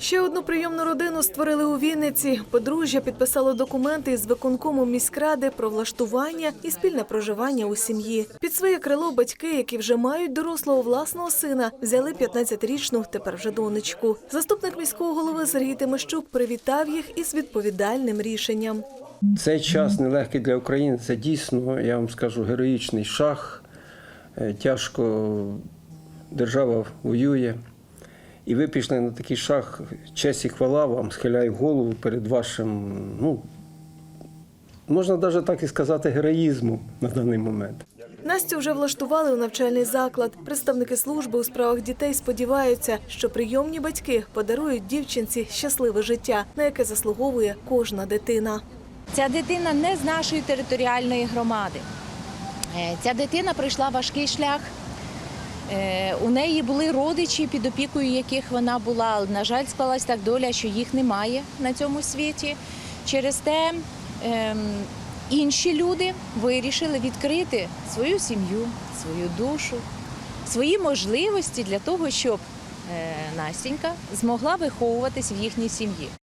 Ще одну прийомну родину створили у Вінниці. Подружжя підписало документи із виконкомом міськради про влаштування і спільне проживання у сім'ї. Під своє крило батьки, які вже мають дорослого власного сина, взяли 15-річну, тепер вже донечку. Заступник міського голови Сергій Тимощук привітав їх із відповідальним рішенням. Цей час нелегкий для України. Це дійсно, я вам скажу, героїчний шах. Е, Тяжко держава воює. І ви пішли на такий шах. Честь і хвала вам, схиляю голову перед вашим, ну, можна навіть так і сказати, героїзмом на даний момент. Настю вже влаштували у навчальний заклад. Представники служби у справах дітей сподіваються, що прийомні батьки подарують дівчинці щасливе життя, на яке заслуговує кожна дитина. Ця дитина не з нашої територіальної громади. Е, Ця дитина пройшла важкий шлях. Е, У неї були родичі, під опікою яких вона була. На жаль, склалась так доля, що їх немає на цьому світі. Через те ем, інші люди вирішили відкрити свою сім'ю, свою душу, свої можливості для того, щоб е, Настінька змогла виховуватись в їхній сім'ї.